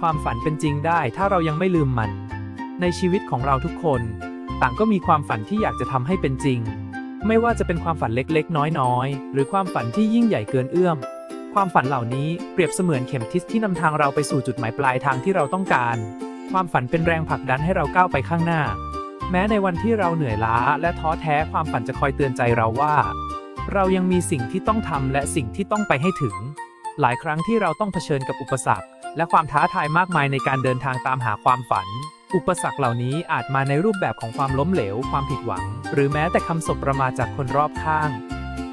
ความฝันเป็นจริงได้ถ้าเรายังไม่ลืมมัน ในชีวิตของเราทุกคน ต่างก็มีความฝันที่อยากจะทำให้เป็นจริง ไม่ว่าจะเป็นความฝันเล็กๆ น้อยๆ หรือความฝันที่ยิ่งใหญ่เกินเอื้อม ความฝันเหล่านี้เปรียบเสมือนเข็มทิศที่นำทางเราไปสู่จุดหมายปลายทางที่เราต้องการ ความฝันเป็นแรงผลักดันให้เราก้าวไปข้างหน้า แม้ในวันที่เราเหนื่อยล้าและท้อแท้ความฝันจะคอยเตือนใจเราว่า เรายังมีสิ่งที่ต้องทำและสิ่งที่ต้องไปให้ถึง หลายครั้งที่เราต้องเผชิญกับอุปสรรค และความท้าทายมากมายในการเดินทางตามหาความฝัน อุปสรรคเหล่านี้อาจมาในรูปแบบของความล้มเหลว ความผิดหวัง หรือแม้แต่คำสบประมาจากคนรอบข้าง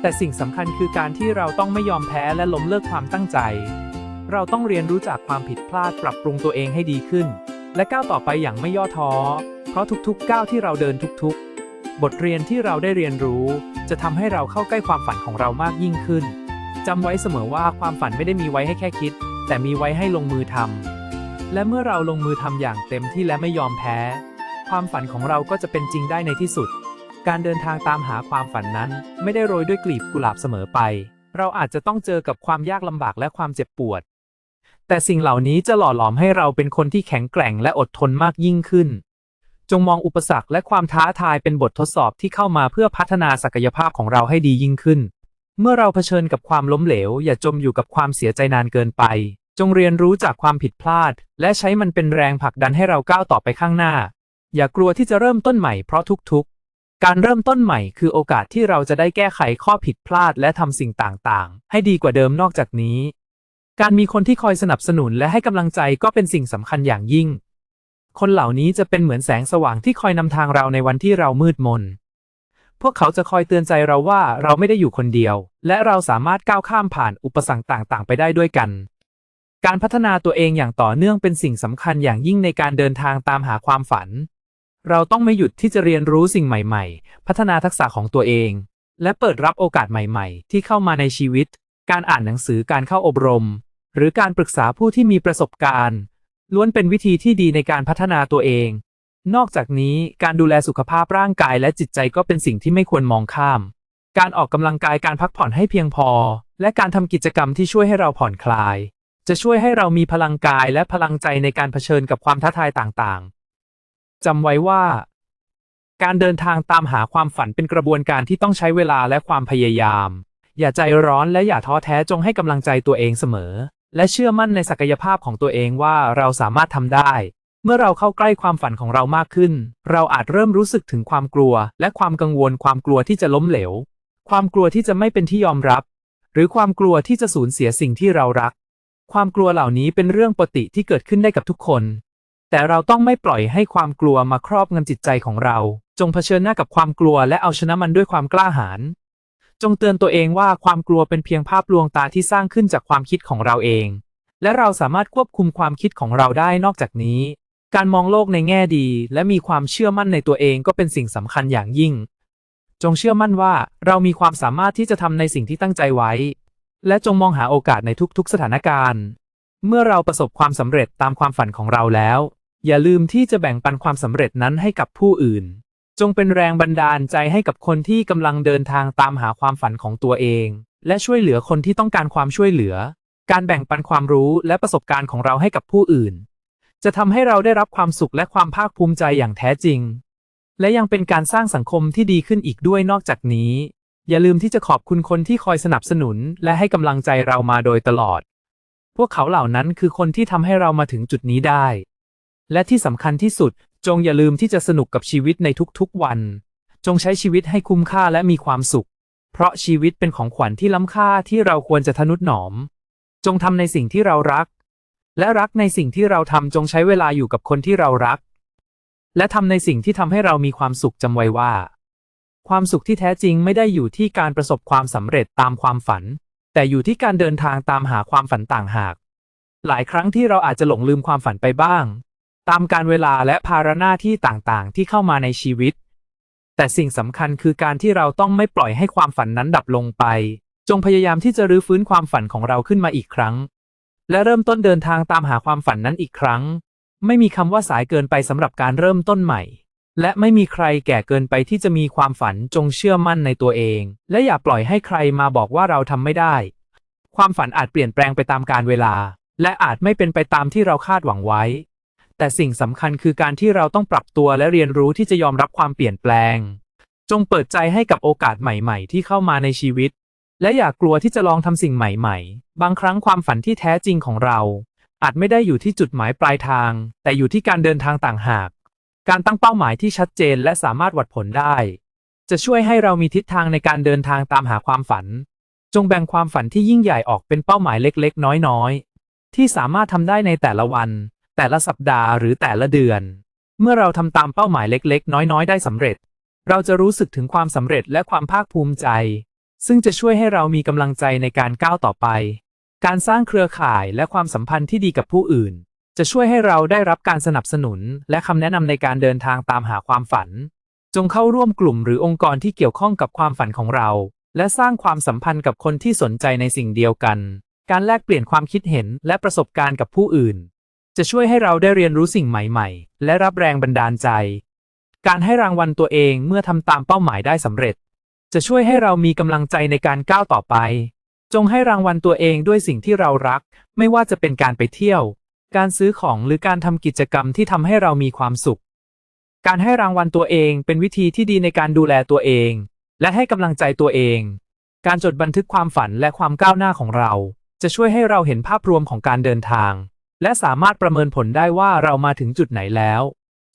แต่สิ่งสำคัญคือการที่เราต้องไม่ยอมแพ้และล้มเลิกความตั้งใจ เราต้องเรียนรู้จากความผิดพลาดปรับปรุงตัวเองให้ดีขึ้น และก้าวต่อไปอย่างไม่ย่อท้อ เพราะทุกๆ ก้าวที่เราเดินทุกๆ บทเรียนที่เราได้เรียนรู้ จะทำให้เราเข้าใกล้ความฝันของเรามากยิ่งขึ้นจำไว้เสมอว่าความฝันไม่ได้มีไว้ให้แค่คิด แต่มีไว้ให้ลงมือทำ และเมื่อเราลงมือทำอย่างเต็มที่และไม่ยอมแพ้ ความฝันของเราก็จะเป็นจริงได้ในที่สุด การเดินทางตามหาความฝันนั้น ไม่ได้โรยด้วยกลีบกุหลาบเสมอไป เราอาจจะต้องเจอกับความยากลำบากและความเจ็บปวด แต่สิ่งเหล่านี้จะหล่อหลอมให้เราเป็นคนที่แข็งแกร่งและอดทนมากยิ่งขึ้น จงมองอุปสรรคและความท้าทายเป็นบททดสอบที่เข้ามาเพื่อพัฒนาศักยภาพของเราให้ดียิ่งขึ้นเมื่อเราเผชิญกับความล้มเหลว อย่าจมอยู่กับความเสียใจนานเกินไป จงเรียนรู้จากความผิดพลาด และใช้มันเป็นแรงผลักดันให้เราก้าวต่อไปข้างหน้า อย่ากลัวที่จะเริ่มต้นใหม่เพราะทุกๆ การเริ่มต้นใหม่คือโอกาสที่เราจะได้แก้ไขข้อผิดพลาดและทำสิ่งต่างๆ ให้ดีกว่าเดิมนอกจากนี้ การมีคนที่คอยสนับสนุนและให้กำลังใจก็เป็นสิ่งสำคัญอย่างยิ่ง คนเหล่านี้จะเป็นเหมือนแสงสว่างที่คอยนำทางเราในวันที่เรามืดมนพวกเขาจะคอยเตือนใจเราว่าเราไม่ได้อยู่คนเดียว และเราสามารถก้าวข้ามผ่านอุปสรรคต่างๆ ไปได้ด้วยกัน การพัฒนาตัวเองอย่างต่อเนื่องเป็นสิ่งสำคัญอย่างยิ่งในการเดินทางตามหาความฝัน เราต้องไม่หยุดที่จะเรียนรู้สิ่งใหม่ๆ พัฒนาทักษะของตัวเอง และเปิดรับโอกาสใหม่ๆ ที่เข้ามาในชีวิต การอ่านหนังสือการเข้าอบรม หรือการปรึกษาผู้ที่มีประสบการณ์ ล้วนเป็นวิธีที่ดีในการพัฒนาตัวเอง นอกจากนี้การดูแลสุขภาพร่างกายและจิตใจก็เป็นสิ่งที่ไม่ควรมองข้าม การออกกำลังกายการพักผ่อนให้เพียงพอ และการทำกิจกรรมที่ช่วยให้เราผ่อนคลาย จะช่วยให้เรามีพลังกายและพลังใจในการเผชิญกับความท้าทายต่างๆ จำไว้ว่า การเดินทางตามหาความฝันเป็นกระบวนการที่ต้องใช้เวลาและความพยายาม อย่าใจร้อนและอย่าท้อแท้จงให้กำลังใจตัวเองเสมอ และเชื่อมั่นในศักยภาพของตัวเองว่าเราสามารถทำได้ เมื่อเราเข้าใกล้ความฝันของเรามากขึ้น เราอาจเริ่มรู้สึกถึงความกลัว และความกังวลความกลัวที่จะล้มเหลว ความกลัวที่จะไม่เป็นที่ยอมรับ หรือความกลัวที่จะสูญเสียสิ่งที่เรารัก ความกลัวเหล่านี้เป็นเรื่องปกติที่เกิดขึ้นได้กับทุกคน แต่เราต้องไม่ปล่อยให้ความกลัวมาครอบงำจิตใจของเรา จงเผชิญหน้ากับความกลัวและเอาชนะมันด้วยความกล้าหาญ จงเตือนตัวเองว่าความกลัวเป็นเพียงภาพลวงตาที่สร้างขึ้นจากความคิดของเราเอง และเราสามารถควบคุมความคิดของเราได้นอกจากนี้ การมองโลกในแง่ดี และมีความเชื่อมั่นในตัวเองก็เป็นสิ่งสำคัญอย่างยิ่ง จงเชื่อมั่นว่าเรามีความสามารถที่จะทำในสิ่งที่ตั้งใจไว้ และจงมองหาโอกาสในทุกๆ สถานการณ์ เมื่อเราประสบความสำเร็จตามความฝันของเราแล้ว อย่าลืมที่จะแบ่งปันความสำเร็จนั้นให้กับผู้อื่น จงเป็นแรงบันดาลใจให้กับคนที่กำลังเดินทางตามหาความฝันของตัวเอง และช่วยเหลือคนที่ต้องการความช่วยเหลือ การแบ่งปันความรู้และประสบการณ์ของเราให้กับผู้อื่น จะทำให้เราได้รับความสุขและความภาคภูมิใจอย่างแท้จริง และยังเป็นการสร้างสังคมที่ดีขึ้นอีกด้วยนอกจากนี้ อย่าลืมที่จะขอบคุณคนที่คอยสนับสนุน และให้กำลังใจเรามาโดยตลอด พวกเขาเหล่านั้นคือคนที่ทำให้เรามาถึงจุดนี้ได้ และที่สำคัญที่สุด จงอย่าลืมที่จะสนุกกับชีวิตในทุกๆวัน จงใช้ชีวิตให้คุ้มค่าและมีความสุข เพราะชีวิตเป็นของขวัญที่ล้ำค่าที่เราควรจะทนุถนอม จงทำในสิ่งที่เรารัก และรักในสิ่งที่เราทำจงใช้เวลาอยู่กับคนที่เรารัก และทำในสิ่งที่ทำให้เรามีความสุขจำไว้ว่า ความสุขที่แท้จริงไม่ได้อยู่ที่การประสบความสำเร็จตามความฝัน แต่อยู่ที่การเดินทางตามหาความฝันต่างหาก หลายครั้งที่เราอาจจะหลงลืมความฝันไปบ้าง ตามการเวลาและภาระหน้าที่ต่างๆ ที่เข้ามาในชีวิต แต่สิ่งสำคัญคือการที่เราต้องไม่ปล่อยให้ความฝันนั้นดับลงไป จงพยายามที่จะรื้อฟื้นความฝันของเราขึ้นมาอีกครั้ง และเริ่มต้นเดินทางตามหาความฝันนั้นอีกครั้ง ไม่มีคำว่าสายเกินไปสำหรับการเริ่มต้นใหม่ และไม่มีใครแก่เกินไปที่จะมีความฝันจงเชื่อมั่นในตัวเอง และอย่าปล่อยให้ใครมาบอกว่าเราทำไม่ได้ ความฝันอาจเปลี่ยนแปลงไปตามกาลเวลา และอาจไม่เป็นไปตามที่เราคาดหวังไว้ แต่สิ่งสำคัญคือการที่เราต้องปรับตัวและเรียนรู้ที่จะยอมรับความเปลี่ยนแปลง จงเปิดใจให้กับโอกาสใหม่ๆ ที่เข้ามาในชีวิต และอย่ากกลัวที่จะลองทำสิ่งใหม่ๆ บางครั้งความฝันที่แท้จริงของเรา อาจไม่ได้อยู่ที่จุดหมายปลายทาง แต่อยู่ที่การเดินทางต่างหาก การตั้งเป้าหมายที่ชัดเจนและสามารถวัดผลได้ จะช่วยให้เรามีทิศทางในการเดินทางตามหาความฝัน จงแบ่งความฝันที่ยิ่งใหญ่ออกเป็นเป้าหมายเล็กๆ น้อยๆ ที่สามารถทำได้ในแต่ละวัน แต่ละสัปดาห์หรือแต่ละเดือน เมื่อเราทำตามเป้าหมายเล็กๆ น้อยๆ ได้สำเร็จ เราจะรู้สึกถึงความสำเร็จและความภาคภูมิใจ ซึ่งจะช่วยให้เรามีกำลังใจในการก้าวต่อไป การสร้างเครือข่ายและความสัมพันธ์ที่ดีกับผู้อื่น จะช่วยให้เราได้รับการสนับสนุน และคำแนะนำในการเดินทางตามหาความฝัน จงเข้าร่วมกลุ่มหรือองค์กรที่เกี่ยวข้องกับความฝันของเรา และสร้างความสัมพันธ์กับคนที่สนใจในสิ่งเดียวกัน การแลกเปลี่ยนความคิดเห็นและประสบการณ์กับผู้อื่น จะช่วยให้เราได้เรียนรู้สิ่งใหม่ๆ และรับแรงบันดาลใจ การให้รางวัลตัวเองเมื่อทำตามเป้าหมายได้สำเร็จ จะช่วยให้เรามีกำลังใจในการก้าวต่อไป จงให้รางวัลตัวเองด้วยสิ่งที่เรารัก ไม่ว่าจะเป็นการไปเที่ยว การซื้อของหรือการทำกิจกรรมที่ทำให้เรามีความสุข การให้รางวัลตัวเองเป็นวิธีที่ดีในการดูแลตัวเอง และให้กำลังใจตัวเอง การจดบันทึกความฝันและความก้าวหน้าของเรา จะช่วยให้เราเห็นภาพรวมของการเดินทาง และสามารถประเมินผลได้ว่าเรามาถึงจุดไหนแล้ว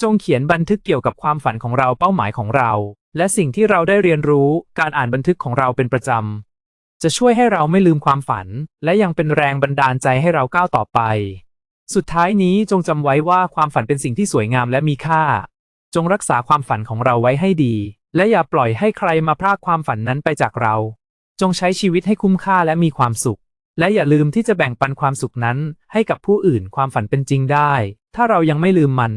จงเขียนบันทึกเกี่ยวกับความฝันของเราเป้าหมายของเรา และสิ่งที่เราได้เรียนรู้การอ่านบันทึกของเราเป็นประจำจะช่วยให้เราไม่ลืมความฝัน และยังเป็นแรงบันดาลใจให้เราก้าวต่อไป สุดท้ายนี้จงจำไว้ว่าความฝันเป็นสิ่งที่สวยงามและมีค่า จงรักษาความฝันของเราไว้ให้ดี และอย่าปล่อยให้ใครมาพรากความฝันนั้นไปจากเรา จงใช้ชีวิตให้คุ้มค่าและมีความสุข และอย่าลืมที่จะแบ่งปันความสุขนั้นให้กับผู้อื่นความฝันเป็นจริงได้ ถ้าเรายังไม่ลืมมัน